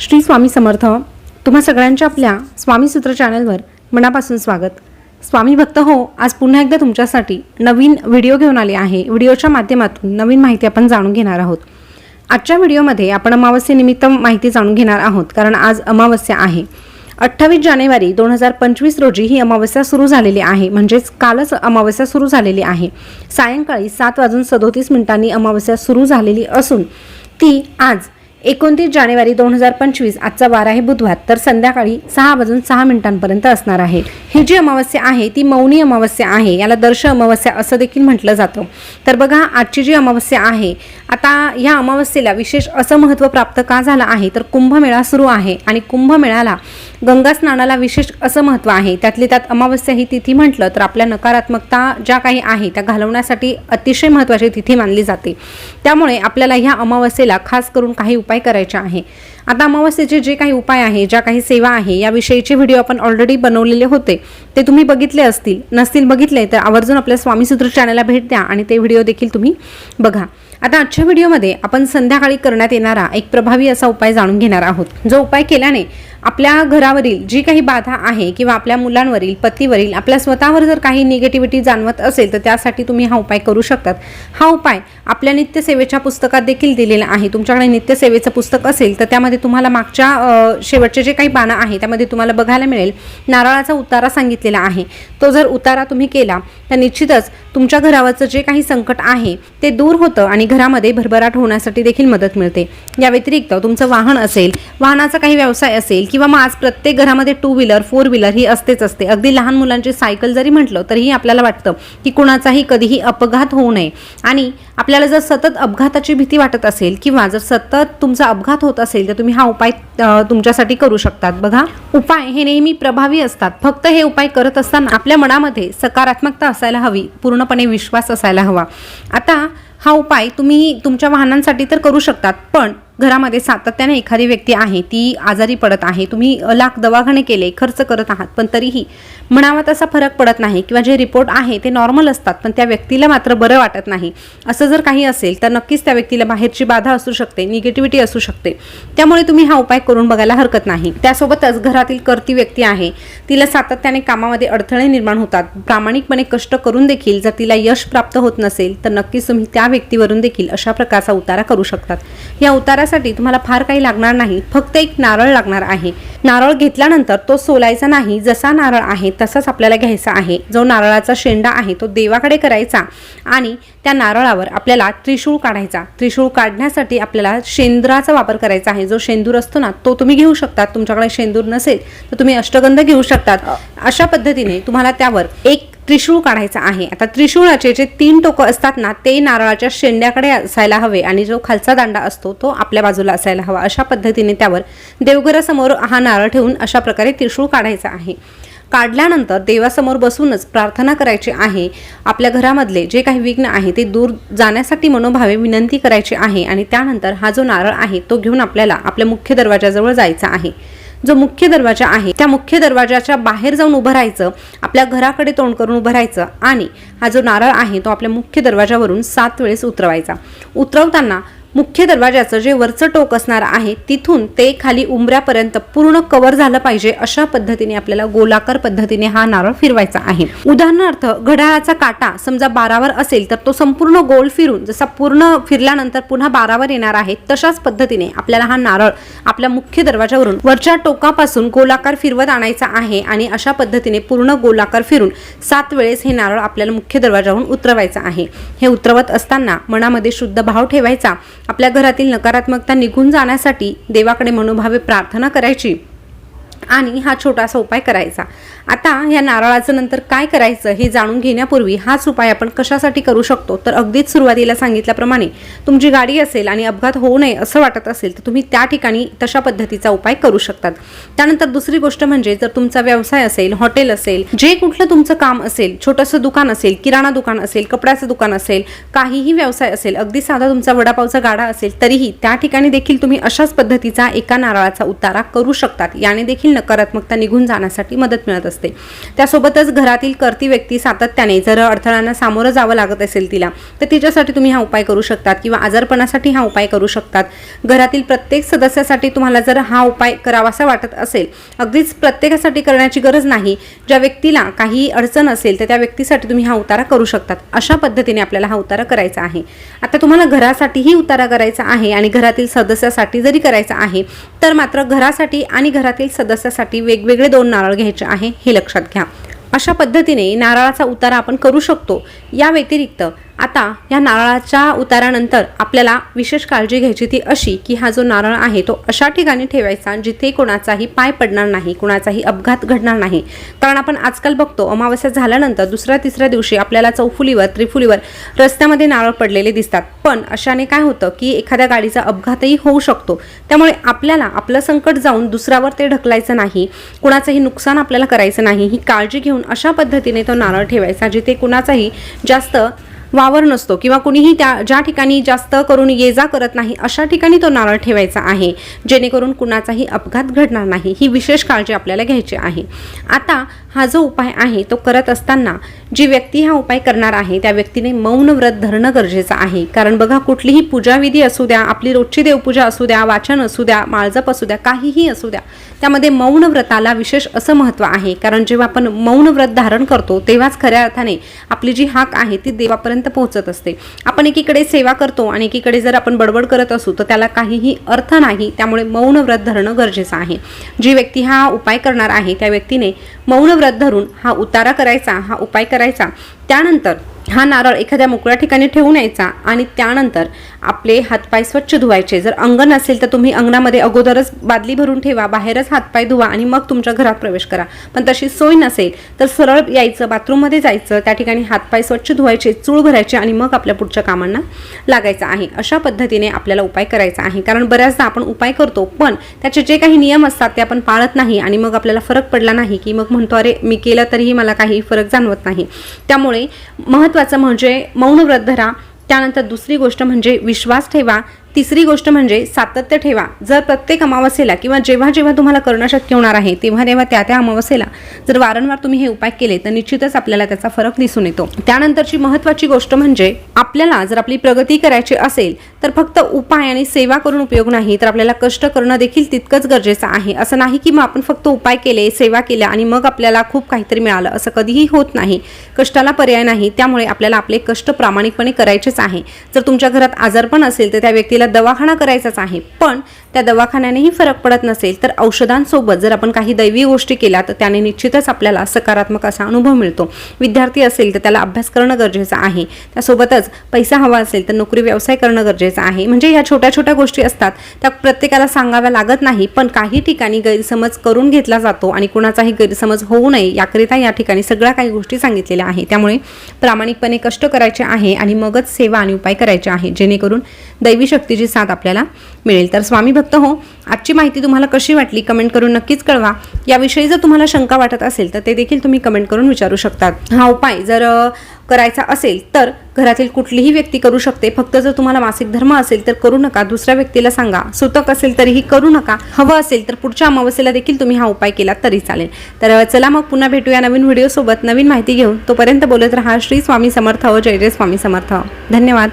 श्री स्वामी समर्थ तुम्हा सगळ्यांच्या आपल्या स्वामी सूत्र चॅनलवर मनापासून स्वागत. स्वामी भक्त हो आज पुन्हा एकदा तुमच्यासाठी नवीन व्हिडिओ घेऊन आले आहे. व्हिडिओच्या माध्यमातून नवीन माहिती आपण जाणून घेणार आहोत. आजच्या व्हिडिओमध्ये आपण अमावस्येनिमित्त माहिती जाणून घेणार आहोत कारण आज अमावस्या आहे. अठ्ठावीस जानेवारी दोन हजार पंचवीस रोजी ही अमावस्या सुरू झालेली आहे. म्हणजेच कालच अमावस्या सुरू झालेली आहे. सायंकाळी सात वाजून सदोतीस मिनिटांनी अमावस्या सुरू झालेली असून ती आज एकोणतीस जानेवारी दोन हजार पंचवीस आजचा वार आहे बुधवार तर संध्याकाळी सहा वाजून सहा मिनिटांपर्यंत असणार आहे. ही जी अमावस्या आहे ती मौनी अमावस्या आहे याला दर्श अमावस्या असं देखील म्हटलं जातं. तर बघा आजची जी अमावस्या आहे आता या अमावस्येला विशेष असं महत्त्व प्राप्त का झालं आहे? तर कुंभमेळा सुरू आहे आणि कुंभमेळ्याला गंगा स्नानाला विशेष असं महत्त्व आहे. त्यातली त्यात अमावस्या ही तिथी म्हटलं तर आपल्या नकारात्मकता ज्या काही आहे त्या घालवण्यासाठी अतिशय महत्त्वाची तिथी मानली जाते. त्यामुळे आपल्याला ह्या अमावस्येला खास करून काही उपाय करायचे आहे. आता अमावस्येचे जे काही उपाय आहे ज्या काही सेवा आहे याविषयीचे व्हिडिओ आपण ऑलरेडी बनवलेले होते. ते तुम्ही बघितले असतील नसतील बघितले तर आवर्जून आपल्या स्वामीसूत्र चॅनलला भेट द्या आणि ते व्हिडिओ देखील तुम्ही बघा. आता आजच्या व्हिडिओमध्ये आपण संध्याकाळी करण्यात येणारा एक प्रभावी असा उपाय जाणून घेणार आहोत. जो उपाय केल्याने आपल्या घरावरील जी काही बाधा आहे किंवा आपल्या मुलांवरील पतीवरील आपल्या स्वतःवर जर काही निगेटिव्हिटी जाणवत असेल तर त्यासाठी तुम्ही हा उपाय करू शकतात. हा उपाय आपल्या नित्यसेवेच्या पुस्तकात देखील दिलेला आहे. तुमच्याकडे नित्यसेवेचं पुस्तक असेल तर त्यामध्ये तुम्हाला मागच्या शेवटचे जे काही पानं आहे त्यामध्ये तुम्हाला बघायला मिळेल. नारळाचा उतारा सांगितलेला आहे. तो जर उतारा तुम्ही केला तर निश्चितच तुमच्या घरावरचं जे काही संकट आहे ते दूर होतं आणि घरामध्ये भरभराट होण्यासाठी देखील मदत मिळते. या व्यतिरिक्त तुमचं वाहन असेल वाहनाचा काही व्यवसाय असेल किंवा मग आज प्रत्येक घरामध्ये टू व्हीलर फोर व्हीलर ही असतेच असते. अगदी लहान मुलांची सायकल जरी म्हटलं तरीही आपल्याला वाटतं की कुणाचाही कधीही अपघात होऊ नये. आणि आपल्याला जर सतत अपघाताची भीती वाटत असेल किंवा जर सतत तुमचा अपघात होत असेल तर तुम्ही हा उपाय तुमच्यासाठी करू शकतात. बघा उपाय हे नेहमी प्रभावी असतात. फक्त हे उपाय करत असताना आपल्या मनामध्ये सकारात्मकता असायला हवी पूर्णपणे विश्वास असायला हवा. आता हा उपाय तुम्ही तुमच्या वाहनांसाठी तर करू शकतात पण घरामध्ये सातत्याने एखादी व्यक्ती आहे ती आजारी पडत आहे तुम्ही लाख दवाखाने केले खर्च करत आहात पण तरीही म्हणावा तसा फरक पडत नाही किंवा जे रिपोर्ट आहे ते नॉर्मल असतात पण त्या व्यक्तीला मात्र बरं वाटत नाही. असं जर काही असेल तर नक्कीच त्या व्यक्तीला बाहेरची बाधा असू शकते निगेटिव्हिटी असू शकते. त्यामुळे तुम्ही हा उपाय करून बघायला हरकत नाही. त्यासोबतच घरातील करती व्यक्ती आहे तिला सातत्याने कामामध्ये अडथळे निर्माण होतात. प्रामाणिकपणे कष्ट करून देखील जर तिला यश प्राप्त होत नसेल तर नक्कीच तुम्ही त्या व्यक्तीवरून देखील अशा प्रकारचा उतारा करू शकतात. या उतारा उतारासाठी तुम्हाला फार काही लागणार नाही. फक्त एक नारळ लागणार आहे. नारळ घेतल्यानंतर तो सोलायचा नाही. जसा नारळ आहे तसाच आपल्याला घ्यायचा आहे. जो नारळाचा शेंडा आहे तो देवाकडे करायचा आणि त्या नारळावर आपल्याला त्रिशूळ काढायचा. त्रिशूळ काढण्यासाठी आपल्याला शेंदुराचा वापर करायचा आहे. जो शेंदूर असतो ना तो तुम्ही घेऊ शकतात. तुमच्याकडे शेंदूर नसेल तर तुम्ही अष्टगंध घेऊ शकतात. अशा पद्धतीने तुम्हाला त्यावर एक त्रिशूळ काढायचा आहे. आता त्रिशूळाचे जे तीन टोकं असतात ना ते नारळाच्या शेंड्याकडे असायला हवे आणि जो खालचा दांडा असतो तो आपल्या बाजूला असायला हवा. अशा पद्धतीने त्यावर देवघरासमोर हा नारळ ठेवून अशा प्रकारे त्रिशूळ काढायचा आहे. काढल्यानंतर देवासमोर बसूनच प्रार्थना करायची आहे. आपल्या घरामधले जे काही विघ्न आहे ते दूर जाण्यासाठी मनोभावे विनंती करायची आहे आणि त्यानंतर हा जो नारळ आहे तो घेऊन आपल्याला आपल्या मुख्य दरवाजाजवळ जायचा आहे. जो मुख्य दरवाजा आहे त्या मुख्य दरवाजाच्या बाहेर जाऊन उभं राहायचं आपल्या घराकडे तोंड करून उभं राहायचं आणि हा जो नारळ आहे तो आपल्या मुख्य दरवाजावरून सात वेळेस उतरवायचा. उतरवताना मुख्य दरवाजाचं जे वरचं टोक असणार आहे तिथून ते खाली उंबऱ्यापर्यंत पूर्ण कव्हर झालं पाहिजे अशा पद्धतीने आपल्याला गोलाकार पद्धतीने हा नारळ फिरवायचा आहे. उदाहरणार्थ घड्याळाचा काटा समजा बारावर असेल तर तो संपूर्ण गोल फिरून जसा पूर्ण फिरल्यानंतर पुन्हा बारावर येणार आहे तशाच पद्धतीने आपल्याला हा नारळ आपल्या मुख्य दरवाजावरून वरच्या टोकापासून गोलाकार फिरवत आणायचा आहे आणि अशा पद्धतीने पूर्ण गोलाकार फिरून सात वेळेस हे नारळ आपल्याला मुख्य दरवाजावरून उतरवायचं आहे. हे उतरवत असताना मनामध्ये शुद्ध भाव ठेवायचा आपल्या घरातील नकारात्मकता निघून जाण्यासाठी देवाकडे मनोभावे प्रार्थना करायची. आणि हा छोटासा उपाय करायचा. आता या नारळाचं नंतर काय करायचं हे जाणून घेण्यापूर्वी हाच उपाय आपण कशासाठी करू शकतो? तर अगदीच सुरुवातीला सांगितल्याप्रमाणे तुमची गाडी असेल आणि अपघात होऊ नये असं वाटत असेल तर तुम्ही त्या ठिकाणी तशा पद्धतीचा उपाय करू शकतात. त्यानंतर दुसरी गोष्ट म्हणजे जर तुमचा व्यवसाय असेल हॉटेल असेल जे कुठलं तुमचं काम असेल छोटंसं दुकान असेल किराणा दुकान असेल कपड्याचं दुकान असेल काहीही व्यवसाय असेल अगदी साधा तुमचा वडापावचा गाडा असेल तरीही त्या ठिकाणी देखील तुम्ही अशाच पद्धतीचा एका नारळाचा उतारा करू शकतात. याने देखील नकारात्मकता निघून जाण्यासाठी मदत मिळत असते. त्यासोबतच घरातील करती व्यक्ती सातत्याने जर अडथळ्यांना सामोरं जावं लागत असेल तिला तर तिच्यासाठी तुम्ही हा उपाय करू शकतात किंवा आजारपणासाठी हा उपाय करू शकतात. घरातील प्रत्येक सदस्यासाठी तुम्हाला जर हा उपाय करावासा वाटत असेल अगदीच प्रत्येकासाठी करण्याची गरज नाही. ज्या व्यक्तीला काही अडचण असेल तर त्या व्यक्तीसाठी तुम्ही हा उतारा करू शकतात. अशा पद्धतीने आपल्याला हा उतारा करायचा आहे. आता तुम्हाला घरासाठीही उतारा करायचा आहे आणि घरातील सदस्यासाठी जरी करायचा आहे तर मात्र घरासाठी आणि घरातील सदस्य सदस्यासाठी वेगवेगळे दोन नारळ घ्यायचे आहे हे लक्षात घ्या. अशा पद्धतीने नारळाचा उतारा आपण करू शकतो. या व्यतिरिक्त आता या नारळाच्या उतारानंतर आपल्याला विशेष काळजी घ्यायची ती अशी की हा जो नारळ आहे तो अशा ठिकाणी ठेवायचा जिथे कोणाचाही पाय पडणार नाही कोणाचाही अपघात घडणार नाही. कारण आपण आजकाल बघतो अमावस्या झाल्यानंतर दुसऱ्या तिसऱ्या दिवशी आपल्याला चौफुलीवर त्रिफुलीवर रस्त्यामध्ये नारळ पडलेले दिसतात. पण अशाने काय होतं की एखाद्या गाडीचा अपघातही होऊ शकतो. त्यामुळे आपल्याला आपलं संकट जाऊन दुसऱ्यावर ते ढकलायचं नाही कुणाचंही नुकसान आपल्याला करायचं नाही. ही काळजी घेऊन अशा पद्धतीने तो नारळ ठेवायचा जिथे कुणाचाही जास्त वावर नसतो किंवा कुणीही त्या ज्या ठिकाणी जास्त करून ये जा करत नाही अशा ठिकाणी तो नारळ ठेवायचा आहे जेणेकरून कुणाचाही अपघात घडणार नाही ही विशेष काळजी आपल्याला घ्यायची आहे. आता हा जो उपाय आहे तो करत असताना जी व्यक्ती हा उपाय करणार आहे त्या व्यक्तीने मौन व्रत धरणं गरजेचं आहे. कारण बघा कुठलीही पूजाविधी असू द्या आपली रोजची देवपूजा असू द्या वाचन असू द्या माळजप असू द्या काहीही असू द्या त्यामध्ये मौन व्रताला विशेष असं महत्त्व आहे. कारण जेव्हा आपण मौन व्रत धारण करतो तेव्हाच खऱ्या अर्थाने आपली जी हाक आहे ती देवापर्यंत पोहोचत असते. आपण एकीकडे सेवा करतो आणि एकीकडे जर आपण बडबड करत असू तर त्याला काहीही अर्थ नाही. त्यामुळे मौन व्रत धरणं गरजेचं आहे. जी व्यक्ती हा उपाय करणार आहे त्या व्यक्तीने मौन व्रत धरून हा उतारा करायचा हा उपाय करायचा. त्यानंतर हा नारळ एखाद्या मोकळ्या ठिकाणी ठेवून यायचा आणि त्यानंतर आपले हातपाय स्वच्छ धुवायचे. जर अंगण असेल तर तुम्ही अंगणामध्ये अगोदरच बादली भरून ठेवा बाहेरच हातपाय धुवा आणि मग तुमच्या घरात प्रवेश करा. पण तशी सोय नसेल तर सरळ यायचं बाथरूममध्ये जायचं त्या ठिकाणी हातपाय स्वच्छ धुवायचे चूळ भरायचे आणि मग आपल्या पुढच्या कामांना लागायचं आहे. अशा पद्धतीने आपल्याला उपाय करायचा आहे. कारण बऱ्याचदा आपण उपाय करतो पण त्याचे जे काही नियम असतात ते आपण पाळत नाही आणि मग आपल्याला फरक पडला नाही की मग म्हणतो अरे मी केलं तरीही मला काही फरक जाणवत नाही. त्यामुळे महत्त्वाचं म्हणजे मौन व्रत धरा. त्यानंतर दुसरी गोष्ट म्हणजे विश्वास ठेवा. तिसरी गोष्ट म्हणजे सातत्य ठेवा. जर प्रत्येक अमावस्येला किंवा जेव्हा जेव्हा तुम्हाला करणं शक्य होणार आहे तेव्हा तेव्हा त्या त्या अमावस्येला जर वारंवार तुम्ही हे उपाय केले तर निश्चितच आपल्याला त्याचा फरक दिसून येतो. त्यानंतरची महत्त्वाची गोष्ट म्हणजे आपल्याला जर आपली प्रगती करायची असेल तर फक्त उपाय आणि सेवा करून उपयोग नाही तर आपल्याला कष्ट करणं देखील तितकंच गरजेचं आहे. असं नाही की मग आपण फक्त उपाय केले सेवा केल्या आणि मग आपल्याला खूप काहीतरी मिळालं. असं कधीही होत नाही. कष्टाला पर्याय नाही. त्यामुळे आपल्याला आपले कष्ट प्रामाणिकपणे करायचेच आहे. जर तुमच्या घरात आजारपण असेल तर त्या व्यक्तीला दवाखाना करायचाच आहे पण त्या दवाखान्यानेही फरक पडत नसेल तर औषधांसोबत जर आपण काही दैवी गोष्टी केल्या तर त्याने निश्चितच आपल्याला सकारात्मक असा अनुभव मिळतो. विद्यार्थी असेल तर त्याला अभ्यास करणं गरजेचं आहे. त्यासोबतच पैसा हवा असेल तर नोकरी व्यवसाय करणं गरजेचं आहे. म्हणजे ह्या छोट्या छोट्या गोष्टी असतात त्या प्रत्येकाला सांगाव्या लागत नाही पण काही ठिकाणी गैरसमज करून घेतला जातो आणि कुणाचाही गैरसमज होऊ नये याकरिता या ठिकाणी सगळ्या काही गोष्टी सांगितलेल्या आहे त्यामुळे प्रामाणिकपणे कष्ट करायचे आहे आणि मगच सेवा आणि उपाय करायचे आहे जेणेकरून दैवी शक्ती भक्तीची साथ आपल्याला मिळेल. तर स्वामी भक्त हो आजची माहिती तुम्हाला कशी वाटली कमेंट करून नक्कीच कळवा. याविषयी जर तुम्हाला शंका वाटत असेल तर ते देखील तुम्ही कमेंट करून विचारू शकतात. हा उपाय जर करायचा असेल तर घरातील कुठलीही व्यक्ती करू शकते. फक्त जर तुम्हाला मासिक धर्म असेल तर करू नका. दुसऱ्या व्यक्तीला सांगा. सुतक असेल तरीही करू नका. हवं असेल तर पुढच्या अमावस्येला देखील तुम्ही हा उपाय केला तरी चालेल. तर चला मग पुन्हा भेटूया नवीन व्हिडिओसोबत. नवीन माहिती घेऊन तोपर्यंत बोलत राहा. श्री स्वामी समर्थ हो, जय जय स्वामी समर्थ. हो. धन्यवाद.